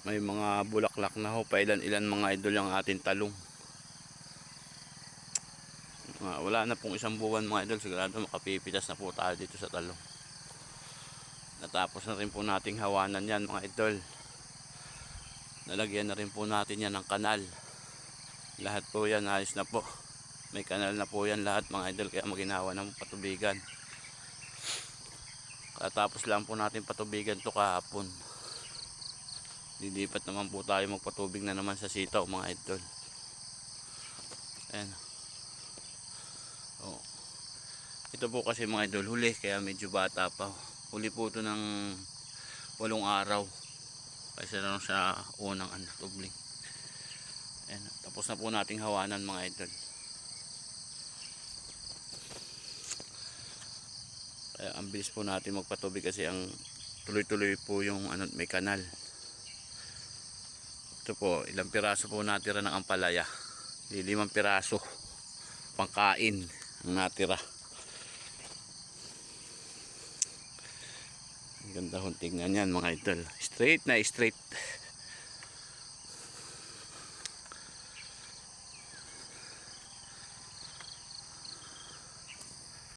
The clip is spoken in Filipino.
may mga bulaklak na ho pailan ilan mga idol yung ating talong. Ah, wala na pong isang buwan mga idol. Sigurado makapipitas na po tayo dito sa talong. Natapos na rin po nating hawanan yan mga idol. Nalagyan na rin po natin yan ng kanal. Lahat po yan ayos na po. May kanal na po yan lahat mga idol kaya maginawa ng patubigan. Katapos lang po natin patubigan to kahapon Dilipat naman po tayo magpatubig na naman sa sitaw mga idol. Ayan. Oh. Ito po kasi mga idol huli kaya medyo bata pa. Huli po ito ng walong araw. Kasi lang sa unang ano, tubling. Ayan. Tapos na po nating hawanan mga idol. Kaya ang bilis po natin magpatubig kasi ang tuloy-tuloy po yung ano, may kanal. Ito po, ilang piraso po natira ng ampalaya. Limang piraso. Pangkain ang natira. Ang ganda hong tingnan yan mga idol. Straight na straight.